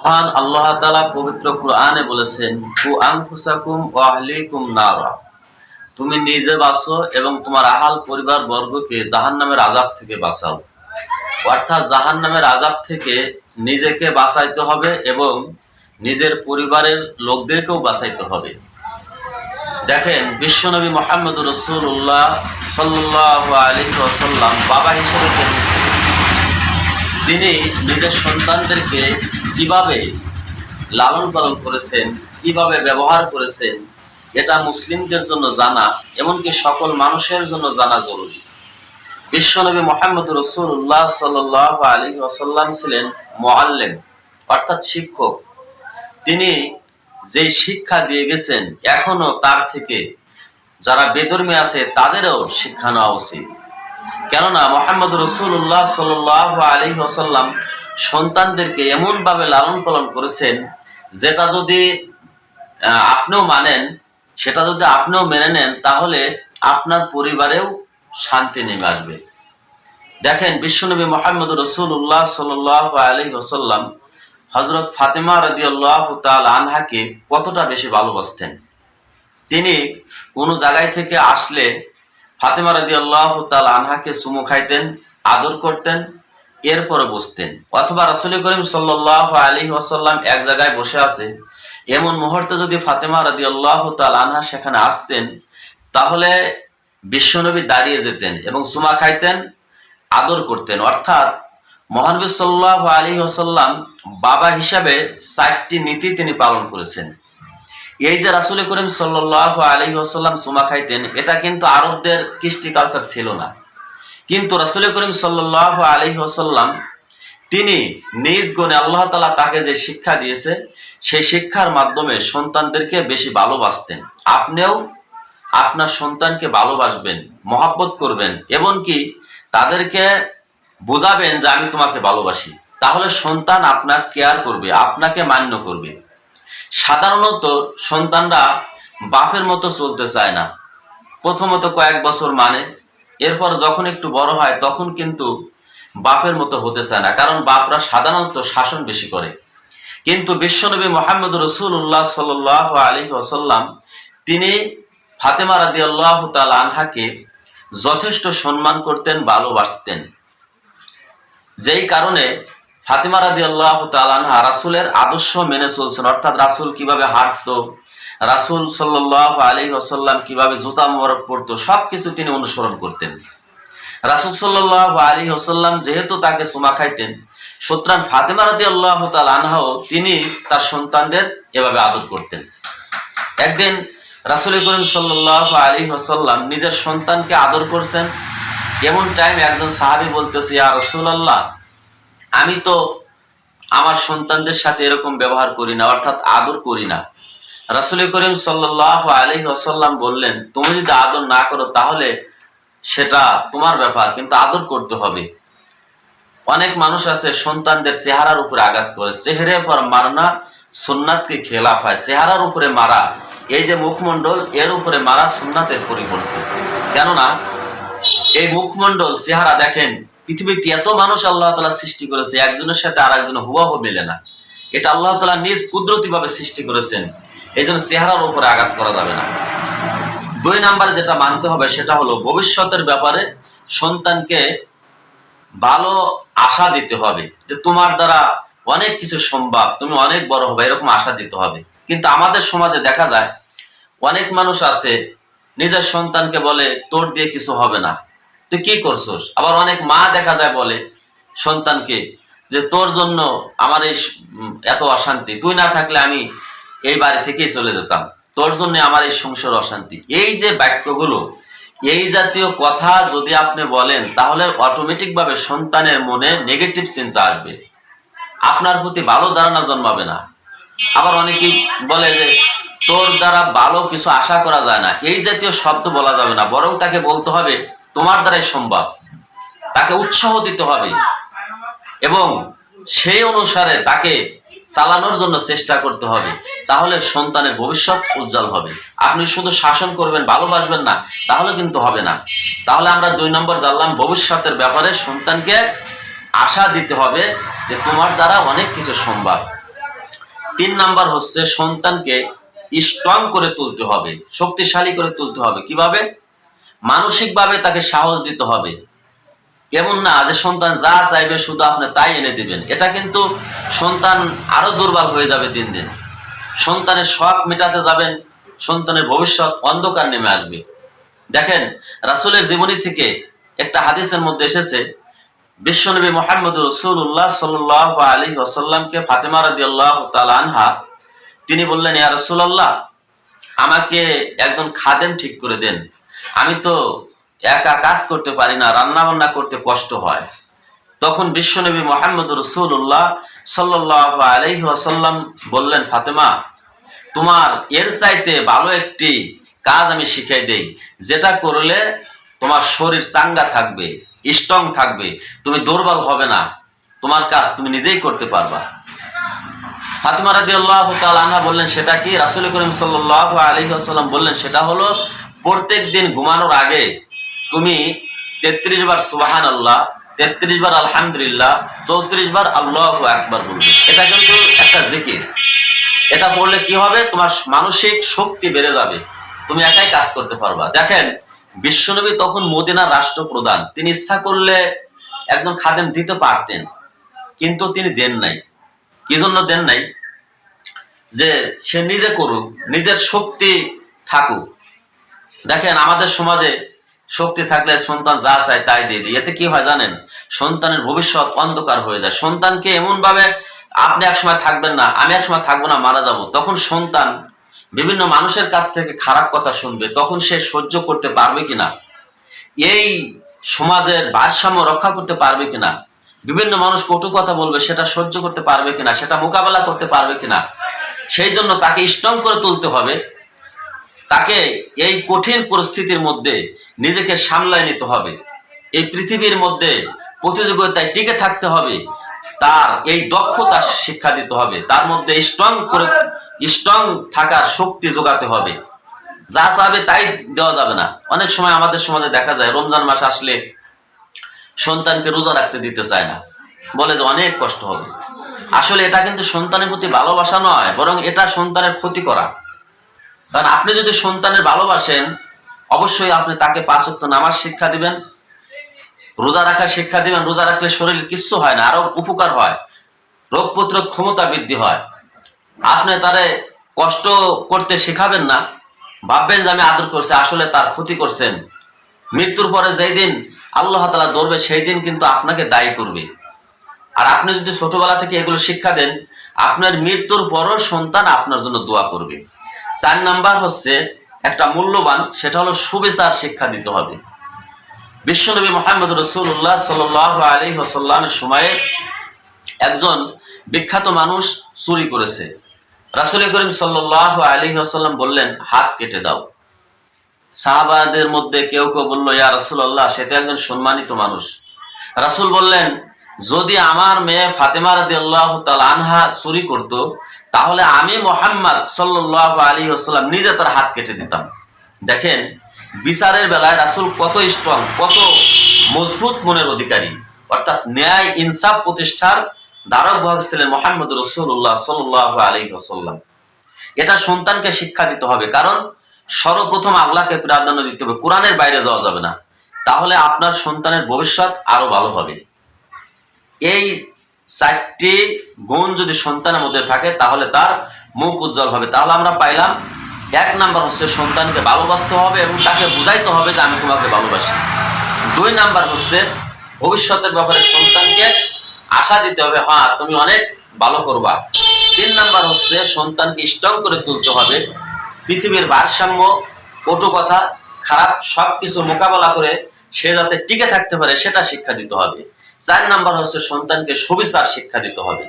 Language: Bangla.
মহান আল্লাহ তালা পবিত্র কোরআনে বলেছেন কু আনফুসাকুম ওয়া আহলিকুম নারা। তুমি নিজে বাঁচো এবং তোমার আহাল পরিবার বর্গকে জাহান্নামের আযাব থেকে বাঁচাও। অর্থাৎ জাহান্নামের আযাব থেকে নিজেকে বাঁচাইতে হবে এবং নিজের পরিবারের লোকদেরকেও বাঁচাইতে হবে। দেখেন, বিশ্বনবী মোহাম্মদ রসুল্লাহ সাল্লাহ আলী ওসাল্লাম বাবা হিসেবে তিনি নিজের সন্তানদেরকে কীভাবে লালন পালন করেছেন, কীভাবে ব্যবহার করেছেন, এটা মুসলিমদের জন্য জানা, এমনকি সকল মানুষের জন্য জানা জরুরি। বিশ্বনবী মোহাম্মদ রসুল্লাহ সাল আলী ওসাল্লাম ছিলেন মোয়াল্লেম অর্থাৎ শিক্ষক। তিনি যে শিক্ষা দিয়ে গেছেন, এখনও তার থেকে যারা বেদর্মী আছে, তাদেরও শিক্ষা নেওয়া উচিত। কেননা মোহাম্মদ রসুল্লাহ সাল আলী ওসাল্লাম সন্তানদেরকে এমনভাবে লালন পালন করেছেন, যেটা যদি আপনিও মানেন, সেটা যদি আপনিও মেনে নেন, তাহলে আপনার পরিবারেও শান্তি নেমে আসবে। দেখেন, বিশ্বনবী মোহাম্মদ রসুল্লাহ সাল আলী ওসাল্লাম হজরত ফাতেমা রাজি আল্লাহ তাল আনহাকে কতটা বেশি ভালোবাসতেন। তিনি কোনো জায়গায় থেকে আসলে ফাতেমা রাজি আল্লাহ তাল আনহাকে চুমু খাইতেন, আদর করতেন এরপরে বসতেন। অথবা রাসুল করিম সাল্লাহ আলী ওসাল্লাম এক জায়গায় বসে আছে, এমন মুহূর্তে যদি ফাতেমা রাজি আল্লাহ তাল আনহা সেখানে আসতেন, তাহলে বিশ্বনবী দাঁড়িয়ে যেতেন এবং চুমা খাইতেন, আদর করতেন। অর্থাৎ মহানবী সাল্লাহ আলী ওসাল্লাম বাবা হিসাবে চারটি নীতি তিনি পালন করেছেন। এই যে রাসুল করিম সাল্লাহ আলী ওসাল্লাম সুমা খাইতেন, এটা কিন্তু আরবদের কৃষ্টি কালচার ছিল না। কিন্তু রাসুল করিম সাল্লাহ আলী ওসাল্লাম তিনি নিজ গুণে আল্লাহ তালা তাকে যে শিক্ষা দিয়েছে, সেই শিক্ষার মাধ্যমে সন্তানদেরকে বেশি ভালোবাসতেন। আপনিও আপনার সন্তানকে ভালোবাসবেন, মহাব্বত করবেন, এমনকি তাদেরকে বোঝাবেন যে আমি তোমাকে ভালোবাসি। তাহলে সন্তান আপনার কেয়ার করবে, আপনাকে মান্য করবে। সাধারণত সন্তানরা বাপের মতো চলতে চায় না। প্রথমত কয়েক বছর মানে এরপর যখন একটু বড় হয় তখন কিন্তু বাপের মতো হতে চায় না, কারণ বাপরা সাধারণত শাসন বেশি করে। কিন্তু বিশ্বনবী মোহাম্মদ রসুল্লাহ সাল আলী ওসাল্লাম তিনি ফাতেমা রাদি আল্লাহ তাল আনহাকে যথেষ্ট সম্মান করতেন, ভালোবাসতেন। যেই কারণে ফাতেমা রাদি আল্লাহ তালানহা রাসুলের আদর্শ মেনে চলছেন। অর্থাৎ রাসুল কীভাবে হাঁটতো, রাসুল সাল্লাহ আলী আসাল্লাম কীভাবে জুতা মোবারক পরতো সব কিছু তিনি অনুসরণ করতেন। রাসুল সাল্লাহ আলী আসাল্লাম যেহেতু তাকে সুমা খাইতেন, সুতরাং ফাতেমা রাদি আল্লাহ আনহাও তিনি তার সন্তানদের এভাবে আদর করতেন। একদিন রাসুল করিম সাল্লাহ আলী আসাল্লাম নিজের সন্তানকে আদর করছেন। এমন টাইম একজন সাহাবি বলতেছে, ইয়া রসুল্লাহ আমি তো আমার সন্তানদের সাথে এরকম ব্যবহার করি না, অর্থাৎ আদর করি না। রাসুল করিম সাল্লাহ আলী আসাল্লাম বললেন, তুমি যদি আদর না করো তাহলে সেটা তোমার ব্যাপার, কিন্তু আদর করতে হবে। অনেক মানুষ আছে সন্তানদের চেহারার উপরে আঘাত করে চেহারে পর মারনা সুন্নাতকে খেলাফ হয়, চেহারার উপরে মারা, এই যে মুখমণ্ডল, এর উপরে মারা সুন্নাতের পরিবর্তে। কেননা, এই মুখমণ্ডল, চেহারা দেখেন পৃথিবীতে এত মানুষ আল্লাহ তালা সৃষ্টি করেছে, একজনের সাথে আর একজনের হুয়াহু মেলে না। এটা আল্লাহ তালা নিজ কুদরতি ভাবে সৃষ্টি করেছেন এই জন্য চেহারার উপরে আঘাত করা যাবে না। দুই নাম্বার যেটা মানতে হবে সেটা হলো ভবিষ্যতের ব্যাপারে সন্তানকে ভালো আশা দিতে হবে, যে তোমার দ্বারা অনেক কিছু সম্ভব, তুমি অনেক বড় হবে, এরকম আশা দিতে হবে। কিন্তু আমাদের সমাজে দেখা যায়, অনেক মানুষ আছে, নিজের সন্তানকে বলে, তোর দিয়ে কিছু হবে না। তুই কি করছস? আবার অনেক মা দেখা যায় বলে সন্তানকে যে তোর জন্য আমার এই এত অশান্তি, তুই না থাকলে আমি এই বাড়ি থেকেই চলে যেতাম। তোর জন্য আমার এই সংসার অশান্তি। এই যে বাক্যগুলো, এই জাতীয় কথা যদি আপনি বলেন, তাহলে অটোমেটিক ভাবে সন্তানের মনে নেগেটিভ চিন্তা আসবে। আপনার প্রতি ভালো ধারণা জন্মাবে না। আবার অনেকেই বলে যে, তোর দ্বারা ভালো কিছু আশা করা যায় না। এই জাতীয় শব্দ বলা যাবে না, বরং তাকে বলতে হবে তোমার দ্বারাই সম্ভব। তাকে উৎসাহ দিতে হবে এবং সেই অনুসারে তাকে চালানোর জন্য চেষ্টা করতে হবে। তাহলে সন্তানের ভবিষ্যৎ উজ্জ্বল হবে। আপনি শুধু শাসন করবেন, ভালোবাসবেন না, তাহলে কিন্তু হবে না। তাহলে আমরা দুই নম্বর জানলাম, ভবিষ্যতের ব্যাপারে সন্তানকে আশা দিতে হবে যে তোমার দ্বারা অনেক কিছু সম্ভব। তিন নাম্বার হচ্ছে সন্তানকে স্ট্রং করে তুলতে হবে, শক্তিশালী করে তুলতে হবে। কীভাবে? মানসিকভাবে তাকে সাহস দিতে হবে। এমন না যে সন্তান যা চাইবে শুধু আপনি তাই এনে দিবেন। এটা কিন্তু সন্তান আরও দুর্বল হয়ে যাবে দিন দিন। সন্তানের শখ মেটাতে যাবেন, সন্তানের ভবিষ্যৎ অন্ধকার নেমে আসবে। দেখেন, রাসূলের জীবনী থেকে একটা হাদিসের মধ্যে এসেছে, বিশ্বনবী মোহাম্মদ রসুল্লাহ সাল্লাহ আলী আসাল্লামকে ফাতেমা রাদি আল্লাহ আনহা, তিনি বললেন, ইয়া রসুল্লাহ আমাকে একজন খাদেম ঠিক করে দেন। আমি তো একা কাজ করতে পারি না রান্না বান্না করতে কষ্ট হয়। তখন বিশ্বনবী মোহাম্মদ রসুল্লাহ সাল্লাহ আলহি বললেন, ফাতেমা, তোমার এর চাইতে ভালো একটি কাজ আমি শিখাই দেই। যেটা করলে তোমার শরীর চাঙ্গা থাকবে, স্ট্রং থাকবে, তুমি দুর্বল হবে না, তোমার কাজ তুমি নিজেই করতে পারবা। ফাতেমা রাজি আল্লাহ আনহা বললেন, সেটা কি? রাসুল করিম সাল্লাহ আলী আসাল্লাম বললেন, সেটা হলো প্রত্যেক দিন ঘুমানোর আগে তুমি তেত্রিশ বার সুবাহান আল্লাহ তেত্রিশ বার আলহামদুলিল্লাহ, চৌত্রিশ বার আল্লাহ একবার বলবে। এটা কিন্তু একটা জিকির। এটা পড়লে কি হবে? তোমার মানসিক শক্তি বেড়ে যাবে। তুমি একাই কাজ করতে পারবা। দেখেন, বিশ্বনবী তখন মদিনার রাষ্ট্রপ্রধান। তিনি ইচ্ছা করলে একজন খাদেম দিতে পারতেন, কিন্তু তিনি দেন নাই। কি জন্য দেন নাই? যে সে নিজে করুক, নিজের শক্তি থাকুক। দেখেন, আমাদের সমাজে শক্তি থাকলে সন্তান যা চায় তাই দিয়ে দিই এতে কি হয় জানেন? সন্তানের ভবিষ্যৎ অন্ধকার হয়ে যায়। সন্তানকে এমন ভাবে আপনি একসময় থাকবেন না, আমি একসময় থাকব না, মারা যাব। তখন সন্তান বিভিন্ন মানুষের কাছ থেকে খারাপ কথা শুনবে। তখন সে সহ্য করতে পারবে কিনা? এই সমাজের ভারসাম্য রক্ষা করতে পারবে কিনা? বিভিন্ন মানুষ কটু কথা বলবে, সেটা সহ্য করতে পারবে কিনা? সেটা মোকাবেলা করতে পারবে কিনা? সেই জন্য তাকে স্ট্রং করে তুলতে হবে। তাকে এই কঠিন পরিস্থিতির মধ্যে নিজেকে সামলায় নিতে হবে। এই পৃথিবীর মধ্যে প্রতিযোগিতায় টিকে থাকতে হবে। তার এই দক্ষতা শিক্ষা দিতে হবে। তার মধ্যে স্ট্রং করে স্ট্রং থাকার শক্তি যোগাতে হবে। যা চাবে তাই দেওয়া যাবে না। অনেক সময় আমাদের সমাজে দেখা যায়, রমজান মাস আসলে সন্তানকে রোজা রাখতে দিতে চায় না। বলে যে অনেক কষ্ট হবে। আসলে এটা কিন্তু সন্তানের প্রতি ভালোবাসা নয়, বরং এটা সন্তানের ক্ষতি করা। কারণ আপনি যদি সন্তানের ভালোবাসেন, অবশ্যই আপনি তাকে পাঁচত্ব নামাজ শিক্ষা দিবেন, রোজা রাখার শিক্ষা দিবেন, রোজা রাখলে শরীর কিচ্ছু হয় না, আরও উপকার হয়, রোগ প্রতিরোধ ক্ষমতা বৃদ্ধি হয়। আপনি তারে কষ্ট করতে শেখাবেন না, ভাববেন যে আমি আদর করছি, আসলে তার ক্ষতি করছেন। মৃত্যুর পরে যেই দিন আল্লাহ তালা ধরবে, সেই দিন কিন্তু আপনাকে দায়ী করবে। আর আপনি যদি ছোটবেলা থেকে এগুলো শিক্ষা দেন, আপনার মৃত্যুর পরও সন্তান আপনার জন্য দোয়া করবে। চার নাম্বার হচ্ছে একটা মূল্যবান, সেটা হলো সুবিচার শিক্ষা দিতে হবে। বিশ্বনবী মোহাম্মদ রসুল্লাহ সাল আলী সাল্লামের সময়ে একজন বিখ্যাত মানুষ চুরি করেছে। রাসুল করিম সাল্লাহ আলী আসাল্লাম বললেন, হাত কেটে দাও। সাহাবাদের মধ্যে কেউ কেউ বলল, ইয়া রাসুল্লাহ সে তো একজন সম্মানিত মানুষ। রাসুল বললেন যদি আমার মেয়ে ফাতেমা রাদি আল্লাহ আনহা চুরি করত, তাহলে আমি মোহাম্মদ সাল্লাহ আলী আসসালাম নিজে তার হাত কেটে দিতাম। দেখেন, বিচারের বেলায় রাসুল কত স্ট্রং কত মজবুত মনের অধিকারী। অর্থাৎ ন্যায় ইনসাফ প্রতিষ্ঠার ধারক ভাগ ছিলেন মোহাম্মদ রসুল্লাহ সাল্লাহ আলী আসাল্লাম এটা সন্তানকে শিক্ষা দিতে হবে, কারণ সর্বপ্রথম আল্লাহকে প্রাধান্য দিতে হবে, কোরআনের বাইরে যাওয়া যাবে না। তাহলে আপনার সন্তানের ভবিষ্যৎ আরও ভালো হবে। এই চারটি গুণ যদি সন্তানের মধ্যে থাকে, তাহলে তার মুখ উজ্জ্বল হবে। তাহলে আমরা পাইলাম, এক নাম্বার হচ্ছে সন্তানকে ভালোবাসতে হবে এবং তাকে বুঝাইতে হবে যে আমি তোমাকে ভালোবাসি। দুই নাম্বার হচ্ছে ভবিষ্যতের ব্যাপারে সন্তানকে আশা দিতে হবে হ্যাঁ তুমি অনেক ভালো করবা। তিন নাম্বার হচ্ছে সন্তানকে স্ট্রং করে তুলতে হবে। পৃথিবীর ভারসাম্য, কটু কথা, খারাপ সব কিছু মোকাবেলা করে সে যাতে টিকে থাকতে পারে, সেটা শিক্ষা দিতে হবে। চার নাম্বার হচ্ছে সন্তানকে সবিচার শিক্ষা দিতে হবে।